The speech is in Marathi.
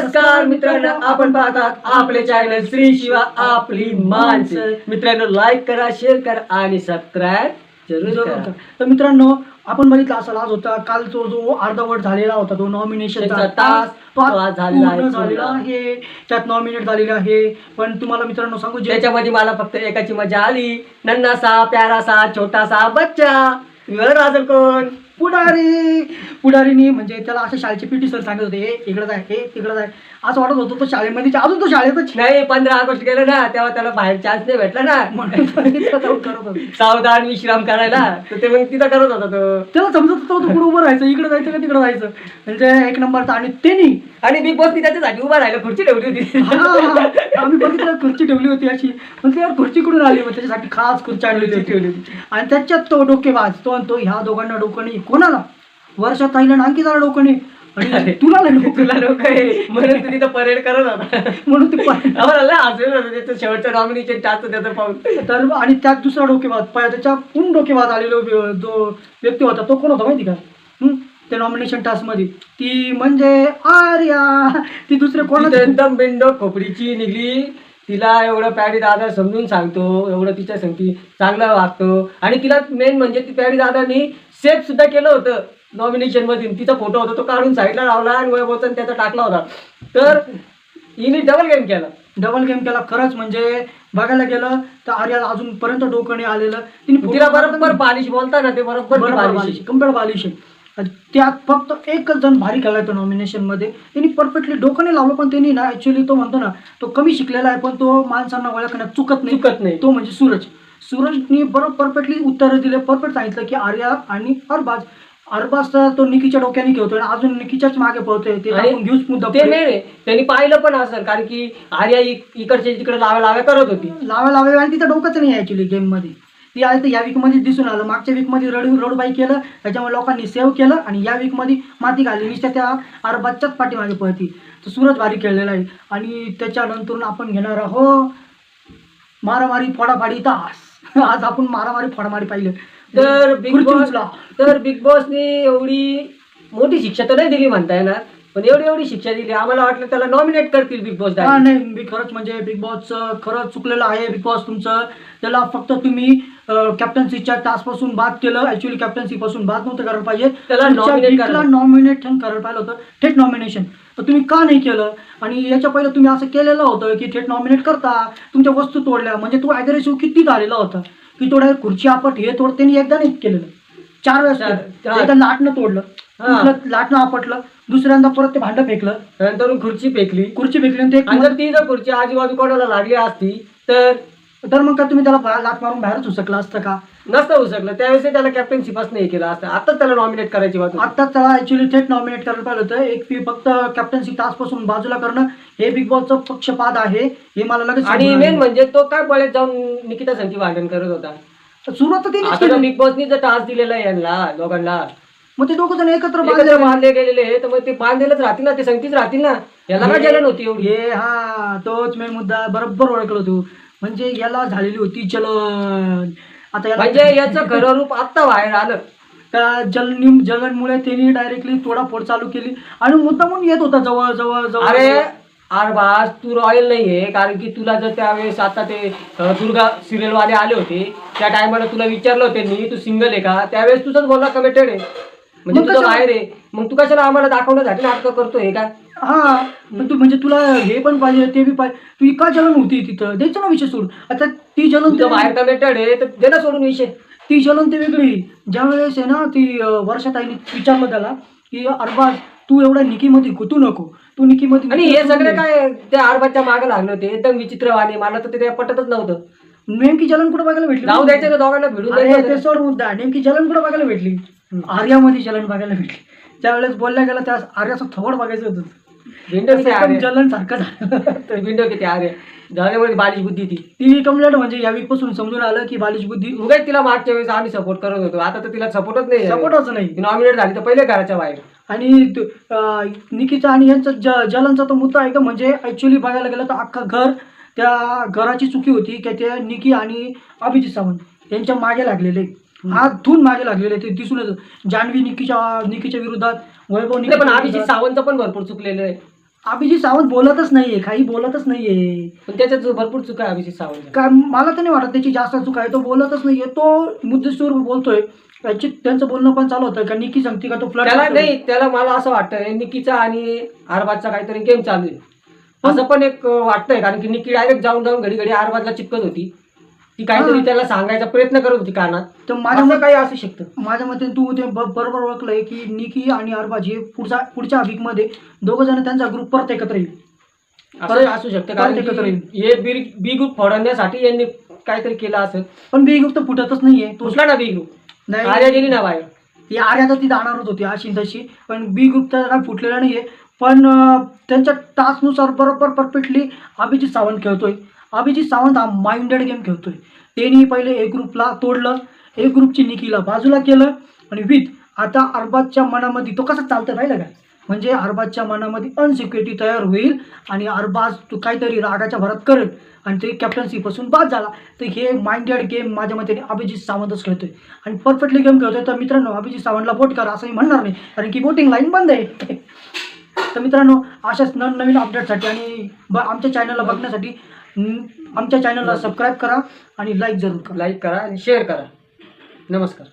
नमस्कार मित्रांनो आपण पाहतात आपले चॅनल श्री शिवा आपली माणसं. मित्रांनो लाईक करा शेअर करा आणि सबस्क्राईब जरूर करा. तर मित्रांनो आपण बघितला असाल आज होता काल तो जो अर्धवट झालेला होता तो नॉमिनेशनचा त्याचा तास तो तो आज झालेला आहे झालेला त्यात नॉमिनेट झालेला आहे. पण तुम्हाला मित्रांनो सांगू जे त्याच्यामध्ये मला फक्त एकाची मजा आली. नन्नासा प्यारासा छोटासा बच्चा. तुम्ही असेल कोण पुढारी. पुढारीनी म्हणजे त्याला असं शाळेचे पीटी सर सांगत होते हे इकडं जाय हे तिकडं जाय असं वाटत होतं तो शाळेमध्ये अजून तो शाळेतच नाही पंधरा ऑगस्ट गेलं ना तेव्हा त्याला बाहेर चान्स नाही भेटला ना. म्हणून तो तिथं जाऊन करत होता. सावधान विश्राम करायला. तर ते मग तिथं करत होता तो. त्याला समजत होतं तो पुढे उभं राहायचं इकडे जायचं का तिकडे जायचं. म्हणजे एक नंबरचा आणि त्यांनी आणि बिग बॉसनी त्याच्यासाठी उभा राहिला खुर्ची ठेवली होती. हा, आम्ही बघितलं खुर्ची ठेवली होती अशी. ते यार खुर्ची कुठून आली? मग त्याच्यासाठी खास खुर्ची आणलेली होती. ठेवली होती. आणि त्याच्यात तो डोकेबाज तो आणि तो ह्या दोघांना डोकणी कोणाला? वर्षात ताईला आणखी त्याला डोकणी आणि तुला डोकं. तुला लोक म्हणून तू तिथं परेड करत होता. म्हणून ते त्याचं शेवटचं नॉमिनेशन टाकतो त्याचं पाहून. तर आणि त्यात दुसरा पाय त्याच्या पूर्ण डोकेबाज आलेलो जो व्यक्ती होता तो कोण होता माहिती का? त्या नॉमिनेशन टास्कमध्ये. ती म्हणजे आर्या. ती दुसरे कोण एकदम बिंडो खोपडीची निघली. तिला एवढं पॅडी दादा समजून सांगतो. एवढं तिच्या संगती चांगलं वागतो. आणि तिला मेन म्हणजे ती पॅडी दादानी सेफ सुद्धा केलं होतं. नॉमिनेशनमध्ये तिचा फोटो होता तो काढून साईडला लावला आणि वैभवचंद त्याचा टाकला होता. तर हिने डबल गेम केला. डबल गेम केला खरंच म्हणजे बघायला गेलं तर आर्याला अजूनपर्यंत डोकं नाही आलेलं. तिने तिला बरोबर बालिश बोलता ना ते? बरोबर बालिश बालिश त्यात फक्त एकच जण भारी खेळला तो नॉमिनेशनमध्ये. त्यांनी परफेक्टली डोकं नाही लावलं पण त्यांनी ना ऍक्च्युली तो म्हणतो ना तो कमी शिकलेला आहे पण तो माणसांना ओळखण्यात चुकत नाही. चुकत नाही. तो म्हणजे सूरज. सूरजनी बरोबर परफेक्टली उत्तर दिले परफेक्ट सांगितलं की आर्या आणि अरबाज अरबाज तर तो निकीच्या डोक्याने खेळतोय आणि अजून निकीच्याच मागे पळतोय ते आणि आपण घेऊच मुद्दा ते मेन आहे त्यांनी पाहिलं पण असेल कारण की आर्या इक- इकडच्या तिकडे लाव्या लाव्या करत होती. लावा लावे आणि तिथं डोकंच नाही ऍक्च्युली गेममध्ये. ती आहे तर या वीकमध्ये दिसून आलं. मागच्या वीकमध्ये रडू रडूबाई केलं त्याच्यामुळे लोकांनी सेव्ह केलं आणि या वीकमध्ये माती घालली. नुसत्या त्या अरबाजच्याच पाठीमागे पळती. तर सूरज भारी खेळलेला आहे. आणि त्याच्यानंतर आपण घेणार आहोत मारामारी फोडाफाडी तास आज आपण मारामारी फोडामारी पाहिलं तर बिग खुर्ची बॉस उचला. तर बिग बॉसने एवढी मोठी शिक्षा तर नाही दिली म्हणता येणार पण एवढी एवढी शिक्षा दिली. आम्हाला वाटलं त्याला नॉमिनेट करतील बिग बॉस हा नाही मी खरंच म्हणजे बिग बॉसचं खरंच चुकलेलं आहे बिग बॉस तुमचं. त्याला फक्त तुम्ही कॅप्टन्सीच्या टास्कपासून बाद केलं. ऍक्च्युली कॅप्टन्सी पासून बाद नव्हतं करायला पाहिजे. त्याला nominate करायला. नॉमिनेशन करायला पाहिलं होतं. थेट नॉमिनेशन तर तुम्ही का नाही केलं? आणि याच्या पहिलं तुम्ही असं केलेलं होतं की थेट नॉमिनेट करता तुमच्या वस्तू तोडल्या. म्हणजे तो ॲग्रेसिव्ह किती झालेला होता? की थोड्या खुर्ची आपट हे तोड त्यांनी एकदा नाही केलेलं. चार वेळेस. एकदा लाटणं तोडलं. दुसरं लाटणं आपटलं दुसऱ्यांदा परत ते भांडं फेकलं. नंतर खुर्ची फेकली. खुर्ची फेकली आणि ते आणि जर ती जर खुर्ची आजूबाजू कोणाला लागली असती तर तर मग काय तुम्ही त्याला बा- लाथ मारून बाहेरच हुसकलं असतं का? नसतं होऊ शकलं त्यावेळेस त्याला कॅप्टन्सी पासून हे केलं असतं. आताच त्याला नॉमिनेट करायची बात होती. आता त्याला ऍक्च्युली थेट नॉमिनेट करायला पाहिलं होतं. एक फी फक्त कॅप्टन्सी टास्कपासून बाजूला करणं हे बिग बॉसचं पक्षपात आहे हे मला लगेच आणि समजून मेन आलं. म्हणजे तो काय बळ्यात जाऊन निकिता संगती भांडण करत होता? सुरुवात तर त्यांनीच आता केली. बिग बॉसनी जर टास्क दिलेला आहे यांना दोघांना मग ते दोघं जण एकत्र एकत्र बांधले बांधले गेलेले आहे, तर मग ते बांधलेलंच राहतील ना ते संगतीच राहतील ना. याला काय जलन होती एवढी? हे हा तोच मेन मुद्दा बरोबर ओळखलं तू म्हणजे याला झालेली होती जलन. आता याला म्हणजे याचं खरं रूप आत्ता बाहेर आलं. त्या जल जलनमुळे त्यांनी डायरेक्टली तोडाफोड चालू केली. आणि मुद्दा म्हणून येत होता जवळ जवळ जवळ. अरे आरबाज तू रॉयल नाहीये कारण की तुला जर त्यावेळेस आता ते अं, दुर्गा सिरियल वाले आले होते त्या टायमाला तुला विचारलं होतं त्यांनी तू सिंगल आहे का? त्यावेळेस तुझंच बोलला कमिटेड आहे. म्हणजे मग तुझं कशाला- बाहेर आहे. मग तू कशाला आम्हाला दाखवण्यासाठी नाटक करतोय का हा पण तू म्हणजे तुला हे पण पाहिजे ते बी पाहिजे. तू का जलन होती तिथं. द्यायचं ना विषय सोड. आता ती जलन तुझं बाहेर कमिटेड आहे. तर दे ना सोडून विषय. ती जलन ती वेगळी. ज्या वेळेस आहे ना ती अं, वर्षात आईने विचारलं त्याला की अरबाज तू एवढ्या निकीमध्ये गुतू नको. तू निकीमध्ये आणि हे सगळे नको." काय त्या आरबाजच्या मागे लागले होते? एकदम विचित्र वाणे मला तर ते पटतच नव्हतं. नेमकी जलन कुठं बघायला भेटली? जाऊ द्यायचं ना दोघांना भिडून अरे द्यायचं ते होतं. सोड मुद्दा. नेमकी जलन कुठं बघायला भेटली? आर्यामध्ये जलन बघायला भेटली. ज्यावेळेस बोलल्या गेलं त्या आर्याचं थवड बघायचं होतं. भिंड किती एकदम आरे जलन सारखं झालं. भिंड किती आरे जाण्यामध्ये बालिश बुद्धी ती ती कंप्लेंट म्हणजे या वीकपासून समजून आलं की बालिश बुद्धी उगाच तिला मागच्या वेळेस आम्ही सपोर्ट करत होतो. आता तर तिला सपोर्टच नाही सपोर्टच नाही. नॉमिनेट झाली तर पहिले घराच्या बाहेर. आणि त- अं, निकीचा आणि यांचा ज जलनचा तो मुद्दा आहे का? म्हणजे ॲक्च्युली बघायला गेलं तर अख्खा घर त्या घराची चुकी होती की ते निकी आणि अभिजित सावंत यांच्या मागे लागलेले. हात धुवून मागे लागलेले ते दिसून येतं जान्हवी निकीच्या निकीच्या विरोधात वैभव नाही, पण अभिजित. सावंतचं पण भरपूर चुकलेलं आहे अभिजित सावंत बोलतच नाहीये काही बोलतच नाहीये. पण त्याच्यात भरपूर चुका आहे अभिजित सावंत. काय मला तर नाही वाटत त्याची जास्त चूक आहे. तो बोलतच नाहीये. तो मुद्देसूर बोलतोय. त्याची त्यांचं बोलणं पण चालू होतं. का निकी सांगते का तो फ्लड त्याला नाही त्याला मला असं वाटतंय निकीचा आणि आरबाजचा काहीतरी गेम चालू आहे. असं पण एक वाटतंय. कारण की निकी डायरेक्ट जाऊन जाऊन घडी घडी आरबाजला चिपकत होती. ती काहीतरी. त्याला सांगायचा प्रयत्न करत होती कानात. तर माझ्या माझं काही असू शकतं. माझ्या मते तू ते ब- बरोबर ओळखलंय की निकी आणि अरबाज हे पुढच्या पुढच्या वीकमध्ये दोघं जण त्यांचा ग्रुप परत एकत्र येईल. असं शकतं कारण एकत्र की हे बी बी ग्रुप फोडण्यासाठी यांनी काहीतरी केलं असेल. पण बी ग्रुप तर फुटतच नाहीये. तो घुसला ना बी ग्रुप आर्या नाही. गेली ना बाहेर ती आर्या तर ती जाणारच होती अशी तशी. पण बी ग्रुप तर काय फुटलेला नाहीये. पण अं, त्यांच्या टास्कनुसार बरोबर परफेक्टली अभिजित सावंत खेळतोय. अभिजित सावंत हा माइंडेड गेम खेळतोय. त्यांनी पहिले ए ग्रुपला तोडलं. ए ग्रुपची निकीला बाजूला केलं. आणि विथ आता अरबाजच्या मनामध्ये तो कसा चालतं राहिलं काय म्हणजे अरबाजच्या मनामध्ये अनसिक्युरिटी तयार होईल आणि अरबाज तो काहीतरी रागाच्या भरात करेल आणि ते कॅप्टन्सीपासून बाद झाला. तर हे माइंडेड गेम माझ्या मते अभिजित सावंतच खेळतोय. आणि परफेक्टली गेम खेळतोय. तर मित्रांनो अभिजित सावंतला वोट करा असं मी म्हणणार नाही. कारण की वोटिंग लाईन बंद आहे. तर मित्रांनो अशाच नवनवीन अपडेटसाठी आणि ब आमच्या चॅनलला बघण्यासाठी आमच्या चॅनलला सबस्क्राईब करा आणि लाईक जरूर करा. लाईक करा आणि शेअर करा. नमस्कार.